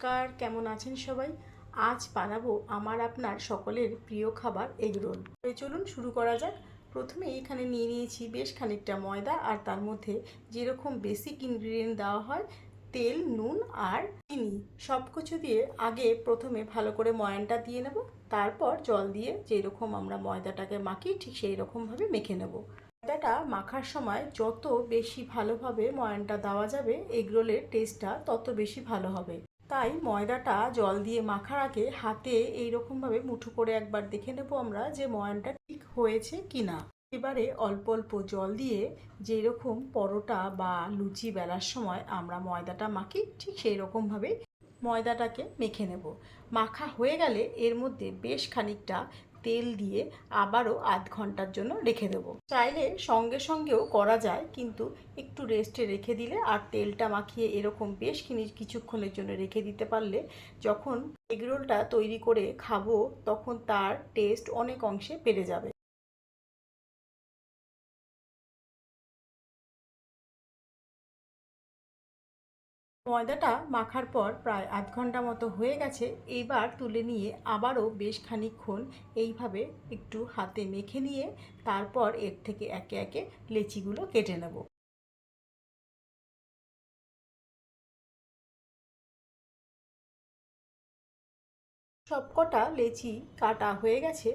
নমস্কার, কেমন আছেন সবাই? আজ বানাবো আমার আপনার সকলের প্রিয় খাবার এগরোল। চলুন শুরু করা যাক। প্রথমে এখানে নিয়ে নিয়েছি বেশ খানিকটা ময়দা আর তার মধ্যে যেরকম বেসিক ইনগ্রিডিয়েন্ট দেওয়া হয়, তেল, নুন আর চিনি। সব কিছু দিয়ে আগে প্রথমে ভালো করে ময়ানটা দিয়ে নেব। তারপর জল দিয়ে যেরকম আমরা ময়দাটাকে মাখি, ঠিক সেই রকমভাবে মেখে নেব। ময়দাটা মাখার সময় যত বেশি ভালোভাবে ময়ানটা দেওয়া যাবে, এগরোলের টেস্টটা তত বেশি ভালো হবে। তাই ময়দাটা জল দিয়ে মাখার আগে হাতে এইরকমভাবে মুঠো করে একবার দেখে নেব আমরা যে ময়ানটা ঠিক হয়েছে কি না এবারে অল্প অল্প জল দিয়ে যেরকম পরোটা বা লুচি বেলার সময় আমরা ময়দাটা মাখি, ঠিক সেই রকমভাবেই ময়দাটাকে মেখে নেব। মাখা হয়ে গেলে এর মধ্যে বেশ খানিকটা তেল দিয়ে আবারও আধ ঘণ্টার জন্য রেখে দেব। চাইলে সঙ্গে সঙ্গেও করা যায়, কিন্তু একটু রেস্টে রেখে দিলে আর তেলটা মাখিয়ে এরকম বেশ কিছুক্ষণের জন্য রেখে দিতে পারলে যখন এগরোলটা তৈরি করে খাব, তখন তার টেস্ট অনেক অংশে বেড়ে যাবে। ময়দাটা মাখার পর প্রায় আধ ঘণ্টা মতো হয়ে গেছে, এইবার তুলে নিয়ে আবারও বেশ খানিকক্ষণ এইভাবে একটু হাতে মেখে নিয়ে তারপর এর থেকে একে একে লেচিগুলো কেটে নেব। সবকটা লেচি কাটা হয়ে গেছে,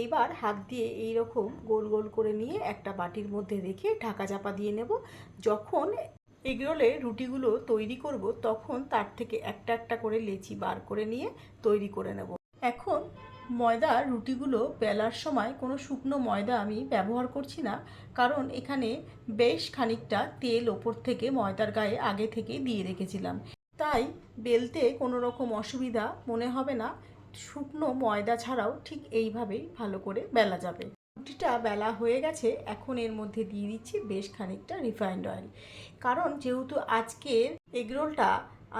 এইবার হাত দিয়ে এই রকম গোল গোল করে নিয়ে একটা বাটির মধ্যে রেখে ঢাকা চাপা দিয়ে নেব। যখন এগরোলে রুটিগুলো তৈরি করব, তখন তার থেকে একটা একটা করে লেচি বার করে নিয়ে তৈরি করে নেব। এখন ময়দা রুটিগুলো বেলার সময় কোনো শুকনো ময়দা আমি ব্যবহার করছি না, কারণ এখানে বেশ খানিকটা তেল ওপর থেকে ময়দার গায়ে আগে থেকেই দিয়ে রেখেছিলাম। তাই বেলতে কোনো রকম অসুবিধা মনে হবে না, শুকনো ময়দা ছাড়াও ঠিক এইভাবেই ভালো করে বেলা যাবে। রুটিটা বেলা হয়ে গেছে, এখন এর মধ্যে দিয়ে দিচ্ছি বেশ খানিকটা রিফাইন্ড অয়েল কারণ যেহেতু আজকের এগরোলটা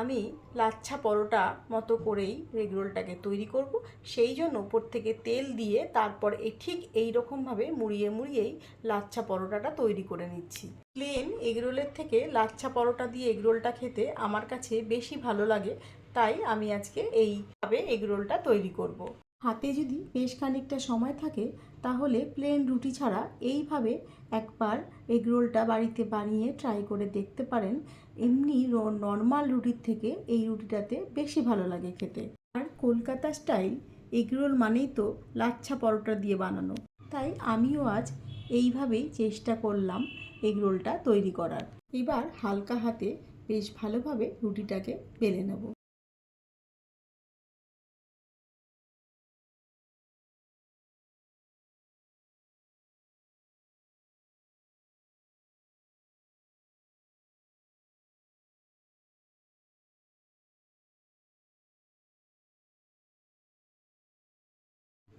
আমি লাচ্ছা পরোটা মতো করেই এগরোলটাকে তৈরি করব, সেই জন্য উপর থেকে তেল দিয়ে তারপর এ ঠিক এই রকমভাবে মুড়িয়ে মুড়িয়েই লাচ্ছা পরোটাটা তৈরি করে নিচ্ছি প্লেন এগরোলের থেকে লাচ্ছা পরোটা দিয়ে এগরোলটা খেতে আমার কাছে বেশি ভালো লাগে, তাই আমি আজকে এইভাবে এগরোলটা তৈরি করব। হাতে যদি বেশ খানিকটা সময় থাকে, তাহলে প্লেন রুটি ছাড়া এইভাবে একবার এগরোলটা বাড়িতে বানিয়ে ট্রাই করে দেখতে পারেন। এমনি নর্মাল রুটির থেকে এই রুটিটাতে বেশি ভালো লাগে খেতে। আর কলকাতা স্টাইল এগরোল মানেই তো লাচ্ছা পরোটা দিয়ে বানানো। তাই আমিও আজ এইভাবেই চেষ্টা করলাম এগরোলটা তৈরি করার। এবার হালকা হাতে বেশ ভালোভাবে রুটিটাকে বেলে নেব।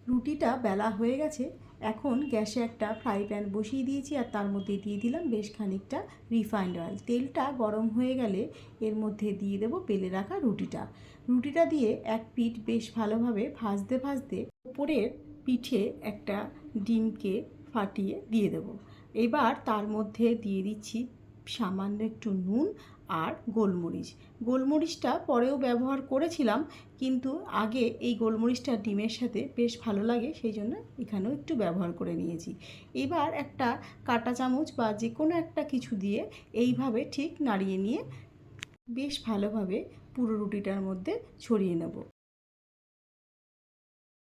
রুটিটা বেলা হয়ে গেছে, এখন গ্যাসে একটা ফ্রাই প্যান বসিয়ে দিয়েছি আর তার মধ্যে দিয়ে দিলাম বেশ খানিকটা রিফাইন্ড অয়েল তেলটা গরম হয়ে গেলে এর মধ্যে দিয়ে দেবো বেলে রাখা রুটিটা। রুটিটা দিয়ে এক পিঠ বেশ ভালোভাবে ভাজতে ভাজতে উপরের পিঠে একটা ডিমকে ফাটিয়ে দিয়ে দেবো। এবার তার মধ্যে দিয়ে দিচ্ছি সামান্য একটু নুন আর গোলমরিচ। গোলমরিচটা পরেও ব্যবহার করেছিলাম, কিন্তু আগে এই গোলমরিচটা ডিমের সাথে বেশ ভালো লাগে, সেই জন্য এখানেও একটু ব্যবহার করে নিয়েছি। এবার একটা কাটা চামচ বা যে কোনো একটা কিছু দিয়ে এইভাবে ঠিক নাড়িয়ে নিয়ে বেশ ভালোভাবে পুরো রুটিটার মধ্যে ছড়িয়ে নেব।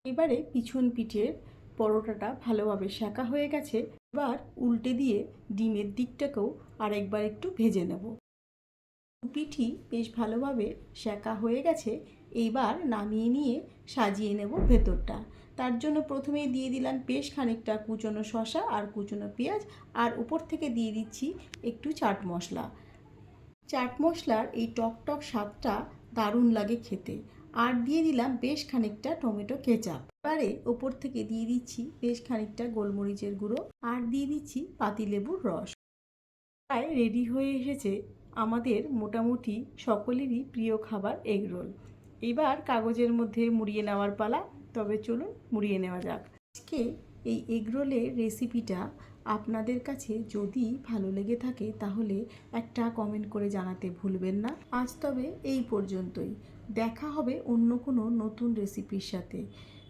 এবারে পিছন পিঠের পরোটাটা ভালোভাবে সেঁকা হয়ে গেছে। এবার উল্টে দিয়ে ডিমের দিকটাকেও আরেকবার একটু ভেজে নেব। পিঠি বেশ ভালোভাবে সেঁকা হয়ে গেছে, এইবার নামিয়ে নিয়ে সাজিয়ে নেব ভেতরটা। তার জন্য প্রথমেই দিয়ে দিলাম বেশ খানিকটা কুচনো শশা আর কুচনো পেঁয়াজ, আর উপর থেকে দিয়ে দিচ্ছি একটু চাট মশলা। চাট মশলার এই টক টক স্বাদটা দারুণ লাগে খেতে। আর দিয়ে দিলাম বেশ খানিকটা টমেটো কেচাপ। এবারে ওপর থেকে দিয়ে দিচ্ছি বেশ খানিকটা গোলমরিচের গুঁড়ো আর দিয়ে দিচ্ছি পাতিলেবুর রস। প্রায় রেডি হয়ে এসেছে আমাদের মোটামুটি সকলেরই প্রিয় খাবার এগরোল এবার কাগজের মধ্যে মুড়িয়ে নেওয়ার পালা, তবে চলুন মুড়িয়ে নেওয়া যাক। আজকে এই এগরোলের রেসিপিটা আপনাদের কাছে যদি ভালো লেগে থাকে, তাহলে একটা কমেন্ট করে জানাতে ভুলবেন না। আজ তবে এই পর্যন্তই। দেখা হবে অন্য কোনো নতুন রেসিপির সাথে।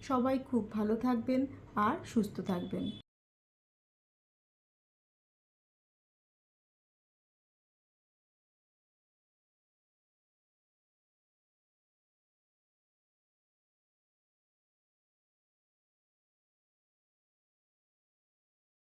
সবাই খুব ভালো থাকবেন আর সুস্থ থাকবেন।